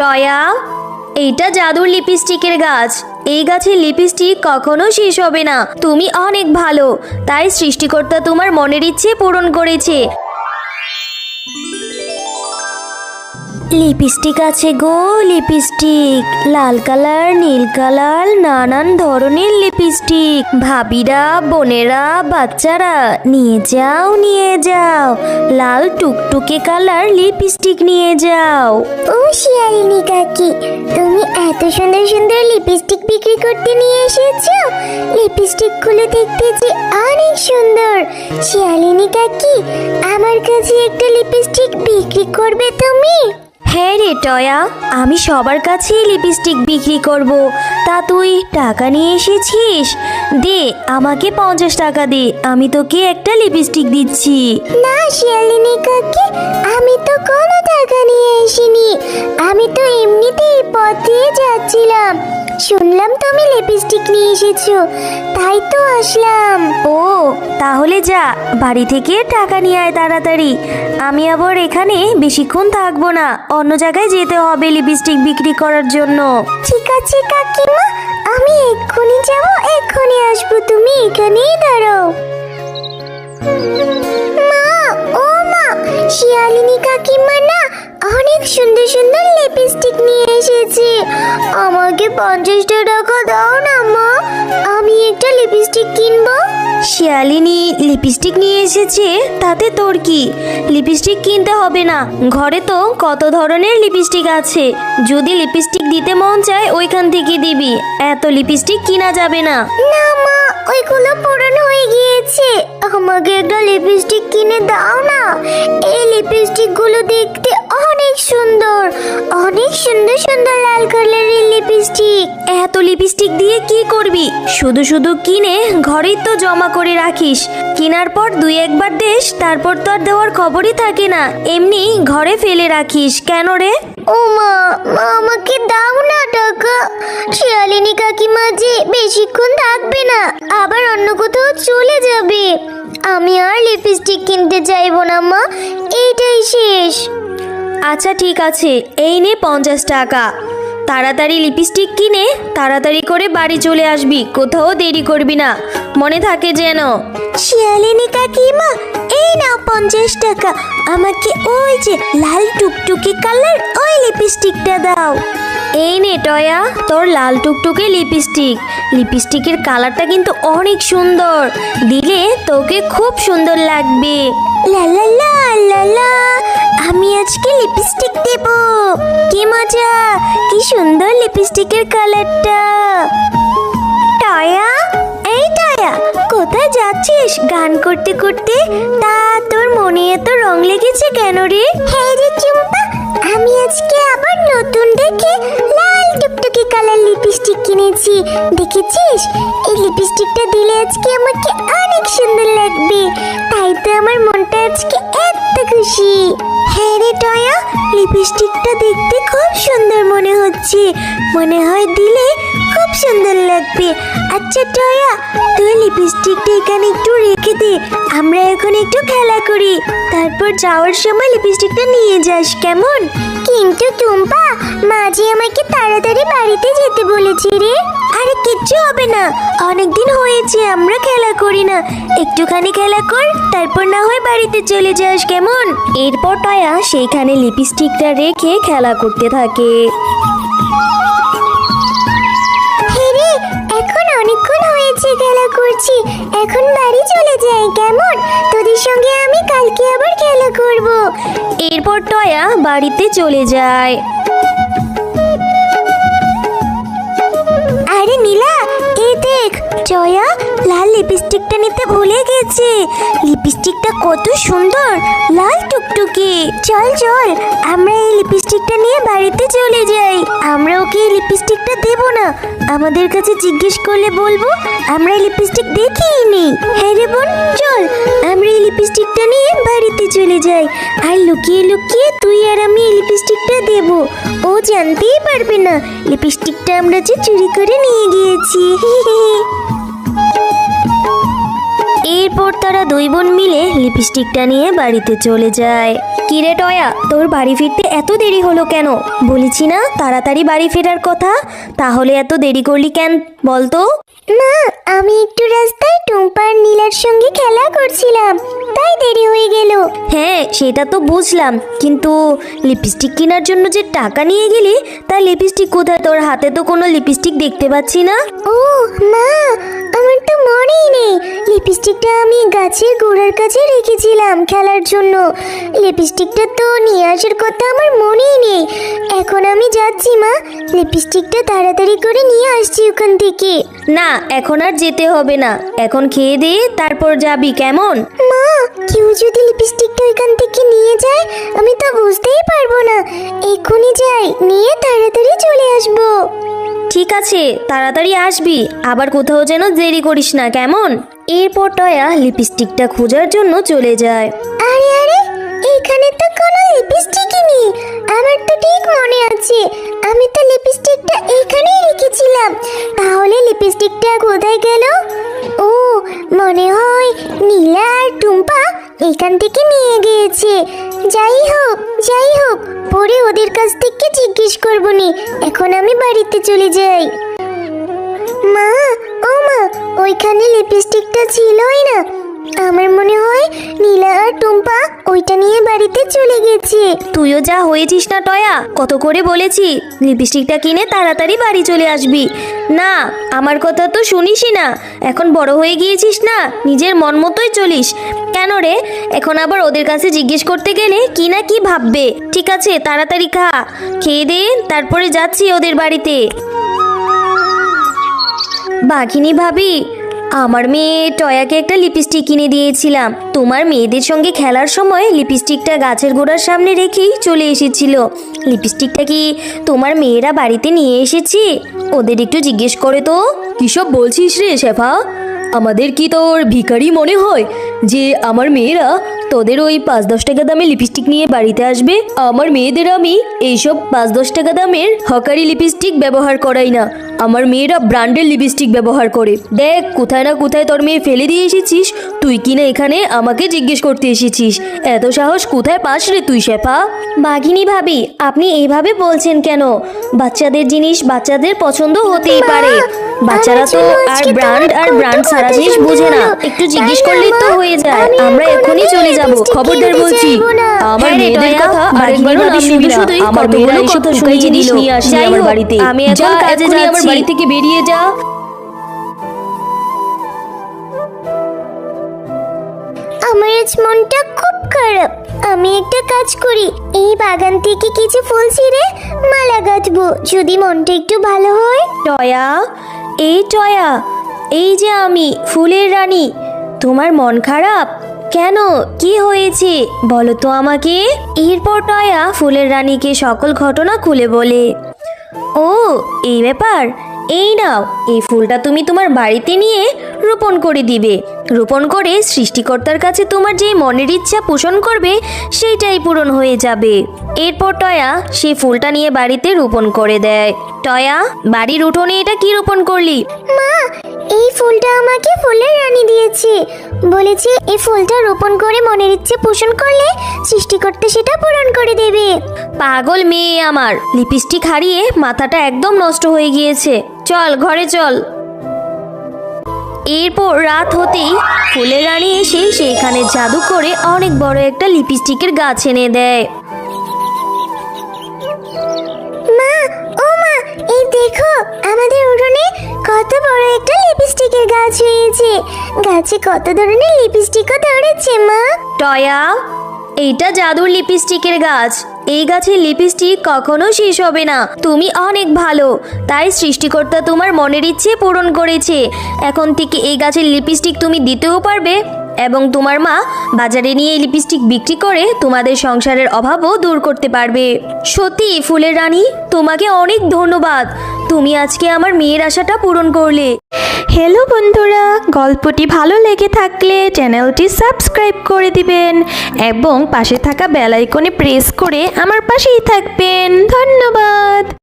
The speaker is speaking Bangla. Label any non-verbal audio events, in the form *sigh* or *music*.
টয়া এটা জাদুর লিপস্টিকের গাছ। এই গাছের লিপস্টিক কখনো শেষ হবে না। তুমি অনেক ভালো। তাই সৃষ্টিকর্তা তোমার মনের ইচ্ছে পূরণ করেছে। লিপস্টিক আছে গো, লিপস্টিক। লাল কালার, নীল কালার, নানান ধরনের লিপস্টিক। ভাবিরা, বোনেরা, বাচ্চারা, নিয়ে যাও নিয়ে যাও। লাল টুকটুকে কালার লিপস্টিক নিয়ে যাও। ও শিয়ালিনী কাকি, তুমি এত সুন্দর সুন্দর লিপস্টিক বিক্রি করতে নিয়ে এসেছ? লিপস্টিকগুলো দেখতে যে অনেক সুন্দর। শিয়ালিনী কাকি, আমার কাছে একটা লিপস্টিক বিক্রি করবে তুমি? হ্যাঁ রে টয়া, আমি সবার কাছেই লিপস্টিক বিক্রি করব। তা তুই টাকা নিয়ে এসেছিস? দে, আমাকে পঞ্চাশ টাকা দে, আমি তোকে একটা লিপস্টিক দিচ্ছি। না শিয়ালিনী কাকি, আমি তো কোনো টাকা নিয়ে আসিনি। আমি তো এমনিতেই পথ দিয়ে যাচ্ছিলাম। শুনলাম তুমি লিপস্টিক নিয়ে এসেছ। তাই তো আসলাম। ও তাহলে যা বাড়ি থেকে টাকা নিয়ে আয় তাড়াতাড়ি। আমি আবার এখানে বেশিক্ষণ থাকব না অন্য জায়গায় যেতে হবে লিপস্টিক বিক্রি করার জন্য। ঠিক আছে কাকিমা আমি এক্ষুনি যাব এক্ষুনি আসব তুমি এখানেই দাঁড়াও। মা ও মা শিয়ালিনী কাকিমা না অনেক সুন্দর সুন্দর লিপস্টিক নিয়ে এসেছি। আমাকে পঞ্চাশটা টাকা দাও না, মা। আমি একটা লিপস্টিক কিনবো। শিয়ালিনী লিপস্টিক নিয়ে এসেছে, তাতে তোর কি? লিপস্টিক কিনতে হবে না। ঘরে তো কত ধরনের লিপস্টিক আছে। যদি লিপস্টিক দিতে মন চায়, ওইখান থেকে দিবি। এত লিপস্টিক কিনা যাবে না। না, মা, ওইগুলো পুরানো হয়ে গিয়েছে। আমাকে একটা লিপস্টিক কিনে দাও না। এই লিপস্টিকগুলো দেখতে অনেক সুন্দর অনেক সুন্দর সুন্দর লাল কালারের লিপস্টিক এত লিপস্টিক দিয়ে কি করবি? শুধু শুধু কিনে ঘরেই তো জমা করে রাখিস। কেনার পর দুই একবার দেশ, তারপর তো আর দেওয়ার খবরই থাকে না। এমনি ঘরে ফেলে রাখিস। কেন রে? ও মা মা আমাকে দাও না টাকা। শিয়ালিনী কাকিমা যে বেশিক্ষণ থাকবে না, আবার অন্য কোথাও চলে যাবে। আমি আর লিপস্টিক কিনতে চাইব না মা। শেষ আচ্ছা ঠিক আছে। এই নে পঞ্চাশ টাকা। তাড়াতাড়ি লিপস্টিক কিনে তাড়াতাড়ি করে বাড়ি চলে আসবি। কোথাও দেরি করবি না। মনে থাকে যেন। শিয়ালিনী কাকিমা, এই নাও পঞ্চাশ টাকা। আমাকে ওই যে লাল টুকটুকি কালার ওই লিপস্টিকটা দাও। এই নে, টয়া। তোর লাল টুকটুকে লিপস্টিক। লিপস্টিকের কালারটা কিন্তু অনেক সুন্দর। দিলে তোকে খুব সুন্দর লাগবে। লা লা লা লা লা। আমি আজকে লিপস্টিক দেব। কি মজা। কি সুন্দর লিপস্টিকের কালারটা। টয়া, এই টয়া, কোথায় যাচ্ছিস? গান করতে করতে? তা তোর মনে এত রং লেগেছে কেন রে? হ্যাঁ রে চুম্পা। আমি আজকে আবার নতুন দেখে লাল টুকটুকি কালার লিপস্টিক কিনেছি। দেখেছিস? এই লিপস্টিকটা দিলে আজকে আমাকে অনেক সুন্দর লাগবে। তাই তো আমার মনটা আজকে এত খুশি। হ্যাঁ রে টয়া লিপস্টিকটা দেখতে খুব সুন্দর মনে হচ্ছে। মনে হয় দিলে খুব সুন্দর লাগবে। আচ্ছা টয়া, তুই লিপস্টিকটা এখানে একটু রেখে দে। আমরা এখন একটু খেলা করি। তারপর যাওয়ার সময় লিপস্টিকটা নিয়ে যাস, কেমন? কিন্তু টুম্পা, মাঝি আমাকে তাড়াতাড়ি বাড়িতে যেতে বলেছে রে। আরে কিচ্ছু হবে না, অনেকদিন হয়েছে, আমরা খেলা করি না। একটুখানি খেলা কর, তারপর না হয় বাড়িতে চলে যাস কেমন। এরপর টয়া সেইখানে লিপস্টিকটা রেখে খেলা করতে থাকে। এখন অনেকক্ষণ হয়েছে খেলা করছি। এখন বাড়ি চলে যাই, কেমন? তোদের সঙ্গে আমি কালকে আবার খেলা করব। এরপর টয়া বাড়িতে চলে যায়। লিপস্টিকটা নিতে ভুলে গেছে। লিপস্টিকটা কত সুন্দর, লাল টুকটুকে। চল চল, আমরা এই লিপস্টিকটা নিয়ে বাড়িতে চলে যাই। আমরা ওকে এই লিপস্টিকটা দেব না। আমাদের কাছে জিজ্ঞেস করলে বলব, আমরা এই লিপস্টিক দেখিনি হ্যাঁ রে বোন, চল, আমরা এই লিপস্টিকটা নিয়ে বাড়িতে চলে যাই। আর লুকিয়ে লুকিয়ে তুই আর আমি এই লিপস্টিকটা দেব। ও জানতেই পারবে না, লিপস্টিকটা আমরা যে চুরি করে নিয়ে গিয়েছি। *laughs* এরপর তারা দুই বোন মিলে লিপস্টিকটা নিয়ে বাড়িতে চলে যায়। কিরে টয়া তোর বাড়ি ফিরতে এত দেরি হলো কেন? বলেছি না তাড়াতাড়ি বাড়ি ফেরার কথা? তাহলে এত দেরি করলি কেন বলতো? মা আমি একটু রাস্তায় টুম্পার নীলার সঙ্গে খেলা করছিলাম তাই দেরি হয়ে গেল। হ্যাঁ সেটা তো বুঝলাম কিন্তু লিপস্টিক কেনার জন্য যে টাকা নিয়ে গেলি তা লিপস্টিক কোথায়? তোর হাতে তো কোনো লিপস্টিক দেখতে পাচ্ছি না। ও মা আমার তো মনেই নেই লিপস্টিকটা আমি গাছের গোড়ার কাছে রেখেছিলাম খেলার জন্য। লিপস্টিকটা তো নিয়ে আসার কথা আমার মনেই নেই। এখন আমি যাচ্ছি মা। লিপস্টিকটা তাড়াতাড়ি করে নিয়ে আসছি ওখান থেকে। না এখন আর যেতে হবে না। এখন খেয়ে দে তারপর যাবি কেমন? মা কেউ যদি লিপস্টিকটা ওইখান থেকে নিয়ে যায় আমি তো বুঝতেই পারব না। এক্ষুনি যাই নিয়ে তাড়াতাড়ি চলে আসব। ঠিক আছে, তাড়াতাড়ি আসবি। আবার কোথাও যেন দেরি করিস না, কেমন? এরপর টয়া লিপস্টিকটা খোঁজার জন্য চলে যায়। আরে আরে, এখানে তো কোনো লিপস্টিকই নেই। আমার তো ঠিক মনে আছে। আমি তো লিপস্টিকটা এখানেই রেখেছিলাম। তাহলে লিপস্টিকটা কোথায় গেল? ও, মনে হয় নীলা আর টুম্পা এখান থেকে নিয়ে গিয়েছে। যাই হোক যাই হোক, পরে ওদের কাছ থেকে জিজ্ঞেস করব নি। এখন আমি বাড়িতে চলে যাই। মা, ও মা, ওইখানে লিপস্টিকটা ছিলই না। আমার মনে হয় নীলা বাড়িতে চলে গেছে। তুইও যা হয়েছিস না, টয়া। কত করে বলেছি, লিপস্টিকটা কিনে তাড়াতাড়ি বাড়ি চলে আসবি। না, আমার কথা তো শুনিসই না। এখন বড় হয়ে গিয়েছিস না, নিজের মন মতোই চলিস। কেন রে? এখন আবার ওদের কাছে জিজ্ঞেস করতে গেলে কি না কি ভাববে। ঠিক আছে, তাড়াতাড়ি খা। খেয়ে দে, তারপরে যাচ্ছি ওদের বাড়িতে। বাঘিনী ভাবি আমার মেয়ে টয়াকে একটা লিপস্টিক কিনে দিয়েছিলাম। তোমার মেয়েদের সঙ্গে খেলার সময় লিপস্টিকটা গাছের গোড়ার সামনে রেখেই চলে এসেছিল। লিপস্টিকটা কি তোমার মেয়েরা বাড়িতে নিয়ে এসেছি? ওদের একটু জিজ্ঞেস করে তো। কিসব বলছিস রে শেফা? আমাদের কি তোর ভিখারি মনে হয় যে আমার মেয়েরা তোদের ওই পাঁচ দশ টাকা দামের লিপস্টিক নিয়ে বাড়িতে আসবে? আমার মেয়েদের আমি এইসব পাঁচ দশ টাকা দামের হকারি লিপস্টিক ব্যবহার করাই না। আমার মেয়েরা ব্র্যান্ডের লিপস্টিক ব্যবহার করে। দেখ কোথায় না কোথায় তোর মেয়ে ফেলে দিয়ে এসেছিস? তুই কিনা এখানে আমাকে জিজ্ঞেস করতে এসেছিস? এত সাহস কোথায় পাস রে তুই শেফা? বাঘিনী ভাবি আপনি এইভাবে বলছেন কেন? বাচ্চাদের জিনিস বাচ্চাদের পছন্দ হতেই পারে। বাচ্চারা তো আর ব্র্যান্ড আর ব্র্যান্ড সারা জিনিস বুঝে না। একটু জিজ্ঞেস করলেই তো হয়ে যায়। আমরা এখনই চলে যাব। খবরদার বলছি আমার মেয়েদের কথা আরেকবারও নাম নিবি না আমার মেয়েরা এসব কথা শুনে জিনিস নিয়ে আসি আমার বাড়িতে। আমি এখন কাজে যাচ্ছি আমার বাড়ি থেকে বেরিয়ে যা। আমার আজ মনটা খুব খারাপ। আমি একটা কাজ করি। এই বাগান থেকে কিছু ফুল ছিঁড়ে মালা গাঁথবো। যদি মনটা একটু ভালো হয়। টয়া? এই টয়া এই যে আমি, ফুলের রানী। তোমার মন খারাপ? কেন? কি হয়েছে? বলো তো আমাকে। এরপর টয়া ফুলের রানীকে সকল ঘটনা খুলে বলে। ও, এই ব্যাপার? এই নাও, এই ফুলটা তুমি তোমার বাড়িতে নিয়ে রোপণ করে দিবে। রোপণ করে সৃষ্টিকর্তার কাছে তোমার যে মনের ইচ্ছা পোষণ করবে, সেইটাই পূরণ হয়ে যাবে। এরপর টয়া সেই ফুলটা নিয়ে বাড়িতে রোপণ করে দেয়। টয়া, বাড়ির উঠোনে এটা কি রোপণ করলি? মা এই ফুলটা আমাকে ফুলের রানী দিয়েছে। বলেছে এই ফুলটা রোপণ করে মনের ইচ্ছে পোষণ করলে সৃষ্টিকর্তা সেটা পূরণ করে দেবে। পাগল মেয়ে আমার। লিপস্টিক হারিয়ে মাথাটা একদম নষ্ট হয়ে গিয়েছে। চল, ঘরে চল। এরপর রাত হতেই ফুলের রানী এসে সেখানে জাদু করে অনেক বড় একটা লিপস্টিকের গাছ এনে দেয়। গাছ কত ধরনের লিপস্টিকও ধরেছে, মা? টয়া, এইটা জাদুর লিপস্টিকের গাছ। এই গাছের লিপস্টিক কখনো শেষ হবে না। তুমি অনেক ভালো। তাই সৃষ্টিকর্তা তোমার মনের ইচ্ছে পূরণ করেছে। এখন থেকে এই গাছের লিপস্টিক তুমি দিতেও পারবে এবং তোমার মা বাজারে নিয়ে এই লিপস্টিক বিক্রি করে তোমাদের সংসারের অভাবও দূর করতে পারবে। সত্যি, ফুলের রানী, তোমাকে অনেক ধন্যবাদ। তুমি আজকে আমার মেয়ের আশাটা পূরণ করলে। হ্যালো বন্ধুরা, গল্পটি ভালো লেগে থাকলে চ্যানেলটি সাবস্ক্রাইব করে দিবেন এবং পাশে থাকা বেল আইকনে প্রেস করে আমার পাশেই থাকবেন। ধন্যবাদ।